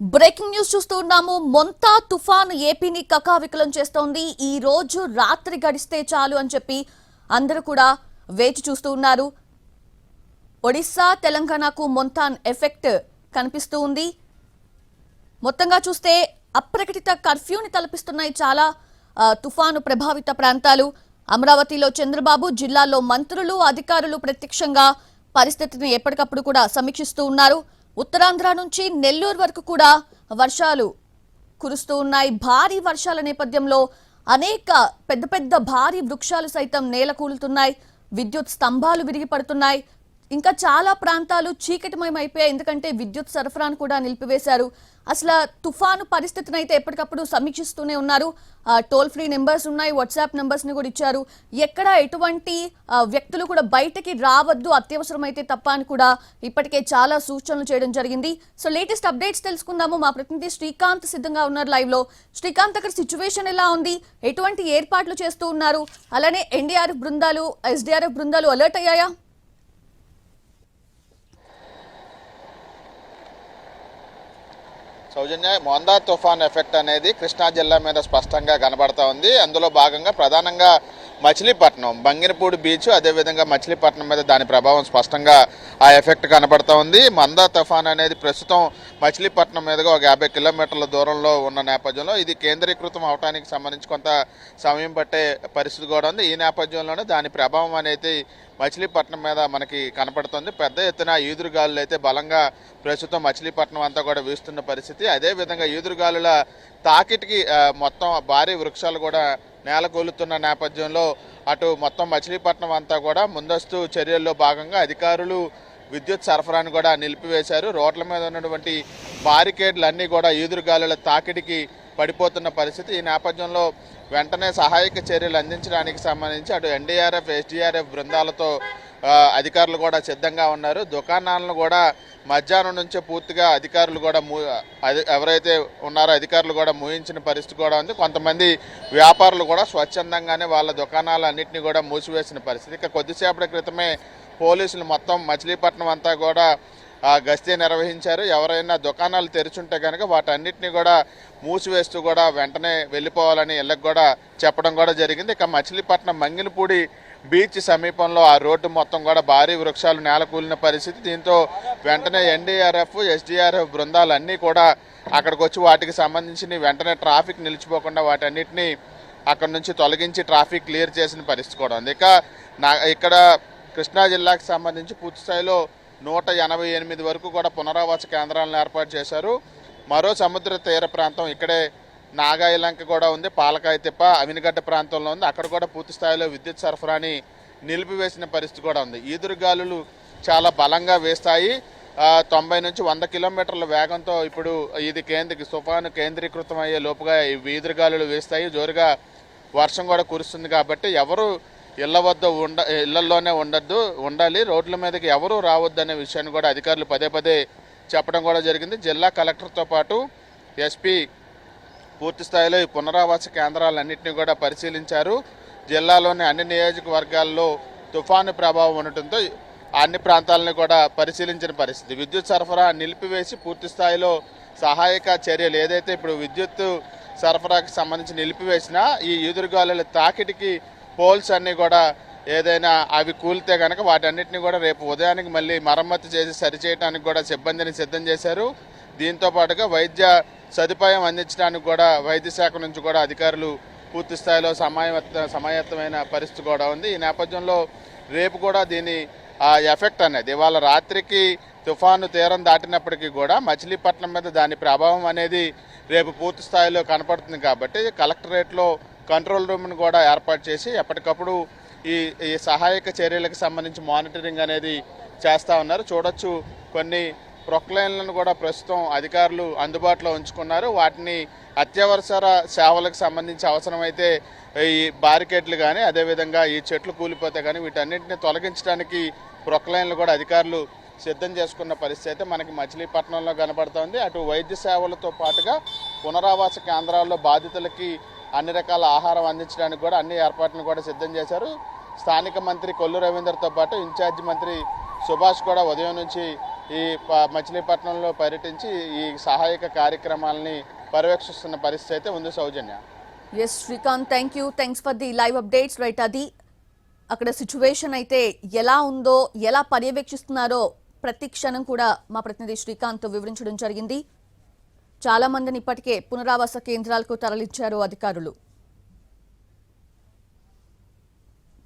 Breaking news చూస్తున్నాము మొంతా తుఫాన్ ఏపీని కకావికలం చేస్తోంది. ఈ రోజు రాత్రి గడిస్తే చాలు అని చెప్పి అందరూ కూడా వేచి చూస్తూ ఉన్నారు. ఒడిస్సా తెలంగాణకు మొంతాన్ ఎఫెక్ట్ కనిపిస్తూ ఉంది. మొత్తంగా చూస్తే అప్రకటిత కర్ఫ్యూని తలపిస్తున్నాయి చాలా తుఫాను ప్రభావిత ప్రాంతాలు. అమరావతిలో చంద్రబాబు జిల్లాలో మంత్రులు అధికారులు ప్రత్యక్షంగా పరిస్థితిని ఎప్పటికప్పుడు కూడా సమీక్షిస్తూ ఉన్నారు. ఉత్తరాంధ్ర నుంచి నెల్లూరు వరకు కూడా వర్షాలు కురుస్తూ ఉన్నాయి. భారీ వర్షాల నేపథ్యంలో అనేక పెద్ద పెద్ద భారీ వృక్షాలు సైతం నేల కూలుతున్నాయి విద్యుత్ స్తంభాలు విరిగి పడుతున్నాయి. ఇంకా చాలా ప్రాంతాలు చీకటిమయం అయిపోయాయి. ఎందుకంటే విద్యుత్ సరఫరాను కూడా నిలిపివేశారు. అసలు తుఫాను పరిస్థితిని అయితే ఎప్పటికప్పుడు సమీక్షిస్తూనే ఉన్నారు. టోల్ ఫ్రీ నెంబర్స్ ఉన్నాయి వాట్సాప్ నెంబర్స్ని కూడా ఇచ్చారు. ఎక్కడ ఎటువంటి వ్యక్తులు కూడా బయటకి రావద్దు అత్యవసరమైతే తప్ప అని కూడా ఇప్పటికే చాలా సూచనలు చేయడం జరిగింది. సో లేటెస్ట్ అప్డేట్స్ తెలుసుకుందాము. మా ప్రతినిధి శ్రీకాంత్ సిద్ధంగా ఉన్నారు లైవ్లో శ్రీకాంత్ అక్కడ సిచ్యువేషన్ ఎలా ఉంది? ఎటువంటి ఏర్పాట్లు చేస్తూ ఉన్నారు? అలానే ఎన్డీఆర్ఎఫ్ బృందాలు ఎస్డీఆర్ఎఫ్ బృందాలు అలర్ట్ అయ్యాయా? సౌజన్య మోందా తుఫాన్ ఎఫెక్ట్ అనేది కృష్ణా జిల్లా మీద స్పష్టంగా కనబడతా ఉంది. అందులో భాగంగా ప్రధానంగా మచిలీపట్నం బంగినపూడి బీచ్ అదేవిధంగా మచిలీపట్నం మీద దాని ప్రభావం స్పష్టంగా ఆ ఎఫెక్ట్ కనబడతా ఉంది. మందా తుఫాన్ అనేది ప్రస్తుతం మచిలీపట్నం మీదుగా ఒక యాభై కిలోమీటర్ల దూరంలో ఉన్న నేపథ్యంలో ఇది కేంద్రీకృతం అవడానికి సంబంధించి కొంత సమయం పట్టే పరిస్థితి కూడా ఉంది. ఈ నేపథ్యంలోనే దాని ప్రభావం అనేది మచిలీపట్నం మీద మనకి కనపడుతుంది. పెద్ద ఎత్తున ఈదురుగాలులు అయితే బలంగా ప్రస్తుతం మచిలీపట్నం అంతా కూడా వీస్తున్న పరిస్థితి. అదేవిధంగా ఈదురుగాలుల తాకిటికి మొత్తం భారీ వృక్షాలు కూడా నేలకొలుతున్న నేపథ్యంలో అటు మొత్తం మచిలీపట్నం అంతా కూడా ముందస్తు చర్యల్లో భాగంగా అధికారులు విద్యుత్ సరఫరాను కూడా నిలిపివేశారు. రోడ్ల మీద ఉన్నటువంటి బారికేడ్లు అన్నీ కూడా ఈదురుగాలుల తాకిడికి పడిపోతున్న పరిస్థితి. ఈ నేపథ్యంలో వెంటనే సహాయక చర్యలు అందించడానికి సంబంధించి అటు ఎన్డీఆర్ఎఫ్ ఎస్డీఆర్ఎఫ్ బృందాలతో అధికారులు కూడా సిద్ధంగా ఉన్నారు. దుకాణాలను కూడా మధ్యాహ్నం నుంచే పూర్తిగా అధికారులు కూడా మూ ఎవరైతే ఉన్నారో అధికారులు కూడా మూయించిన పరిస్థితి కూడా ఉంది. కొంతమంది వ్యాపారులు కూడా స్వచ్ఛందంగానే వాళ్ళ దుకాణాలు అన్నింటినీ కూడా మూసివేసిన పరిస్థితి. ఇక కొద్దిసేపటి క్రితమే పోలీసులు మొత్తం మచిలీపట్నం అంతా కూడా గస్తీ నిర్వహించారు. ఎవరైనా దుకాణాలు తెరిచుంటే కనుక వాటన్నిటిని కూడా మూసివేస్తూ కూడా వెంటనే వెళ్ళిపోవాలని ఇళ్ళకి కూడా చెప్పడం కూడా జరిగింది. ఇక మచిలీపట్నం మంగినపూడి బీచ్ సమీపంలో ఆ రోడ్డు మొత్తం కూడా భారీ వృక్షాలు నేలకూలిన పరిస్థితి. దీంతో వెంటనే ఎన్డీఆర్ఎఫ్ ఎస్డీఆర్ఎఫ్ బృందాలు అన్నీ కూడా అక్కడికి వచ్చి వాటికి సంబంధించి వెంటనే ట్రాఫిక్ నిలిచిపోకుండా వాటన్నిటిని అక్కడ నుంచి తొలగించి ట్రాఫిక్ క్లియర్ చేసిన పరిస్థితి కూడా ఉంది. ఇక నా ఇక్కడ కృష్ణా జిల్లాకు సంబంధించి పూర్తి స్థాయిలో నూట ఎనభై ఎనిమిది వరకు కూడా పునరావాస కేంద్రాలను ఏర్పాటు చేశారు. మరో సముద్ర తీర ప్రాంతం ఇక్కడే నాగాయలంక కూడా ఉంది పాలకాయ తిప్ప అవినిగడ్డ ప్రాంతంలో ఉంది. అక్కడ కూడా పూర్తి స్థాయిలో విద్యుత్ సరఫరాని నిలిపివేసిన పరిస్థితి కూడా ఉంది. ఈదురుగాలులు చాలా బలంగా వేస్తాయి. తొంభై నుంచి వంద కిలోమీటర్ల వేగంతో ఇప్పుడు ఇది కేంద్ర తుఫాను కేంద్రీకృతం అయ్యే లోపుగా ఈ ఈదురుగాలులు వేస్తాయి. జోరుగా వర్షం కూడా కురుస్తుంది కాబట్టి ఎవరు ఇళ్ళ వద్ద ఉండ ఇళ్ళలోనే ఉండద్దు ఉండాలి. రోడ్ల మీదకి ఎవరూ రావద్దు అనే విషయాన్ని కూడా అధికారులు పదే పదే చెప్పడం కూడా జరిగింది. జిల్లా కలెక్టర్తో పాటు ఎస్పీ పూర్తి స్థాయిలో ఈ పునరావాస కేంద్రాలన్నింటినీ కూడా పరిశీలించారు. జిల్లాలోని అన్ని నియోజకవర్గాల్లో తుఫాను ప్రభావం ఉండటంతో అన్ని ప్రాంతాలను కూడా పరిశీలించిన పరిస్థితి. విద్యుత్ సరఫరా నిలిపివేసి పూర్తి స్థాయిలో సహాయక చర్యలు ఏదైతే ఇప్పుడు విద్యుత్ సరఫరాకి సంబంధించి నిలిపివేసినా ఈ ఎదురుగాలుల తాకిడికి పోల్స్ అన్నీ కూడా ఏదైనా అవి కూలితే కనుక వాటన్నిటిని కూడా రేపు ఉదయానికి మళ్ళీ మరమ్మతు చేసి సరిచేయడానికి కూడా సిబ్బందిని సిద్ధం చేశారు. దీంతో పాటుగా వైద్య సదుపాయం అందించడానికి కూడా వైద్య శాఖ నుంచి కూడా అధికారులు పూర్తి స్థాయిలో సమాయత్త సమాయత్తమైన పరిస్థితి కూడా ఉంది. ఈ నేపథ్యంలో రేపు కూడా దీని ఆ ఎఫెక్ట్ అనేది ఇవాళ రాత్రికి తుఫాను తీరం దాటినప్పటికీ కూడా మచిలీపట్నం మీద దాని ప్రభావం అనేది రేపు పూర్తి స్థాయిలో కనపడుతుంది కాబట్టి కలెక్టరేట్లో కంట్రోల్ రూమ్ను కూడా ఏర్పాటు చేసి ఎప్పటికప్పుడు ఈ ఈ సహాయక చర్యలకు సంబంధించి మానిటరింగ్ అనేది చేస్తూ ఉన్నారు. చూడొచ్చు కొన్ని ప్రొక్లైన్లను కూడా ప్రస్తుతం అధికారులు అందుబాటులో ఉంచుకున్నారు. వాటిని అత్యవసర సేవలకు సంబంధించి అవసరమైతే ఈ బారికేడ్లు కానీ అదేవిధంగా ఈ చెట్లు కూలిపోతే కానీ వీటన్నింటిని తొలగించడానికి ప్రొక్లైన్లు కూడా అధికారులు సిద్ధం చేసుకున్న పరిస్థితి అయితే మనకి మచిలీపట్నంలో కనబడుతోంది. అటు వైద్య సేవలతో పాటుగా పునరావాస కేంద్రాల్లో బాధితులకి అన్ని రకాల ఆహారం అందించడానికి కూడా అన్ని ఏర్పాట్లను కూడా సిద్ధం చేశారు. స్థానిక మంత్రి కొల్లు రవీందర్తో పాటు ఇన్ఛార్జి మంత్రి సుభాష్ కూడా ఉదయం నుంచి ఈ మచిలీపట్నంలో పర్యటించి ఈ సహాయక కార్యక్రమాలని పర్యవేక్షిస్తున్న పరిస్థితి అయితే ఉంది Soujanya. S Srikanth thank you thanks for the live updates right అది అక్కడ సిచ్యువేషన్ అయితే ఎలా ఉందో ఎలా పర్యవేక్షిస్తున్నారో ప్రతి క్షణం కూడా మా ప్రతినిధి శ్రీకాంత్ వివరించడం జరిగింది. చాలా మందిని ఇప్పటికే పునరావాస కేంద్రాలకు తరలించారు అధికారులు.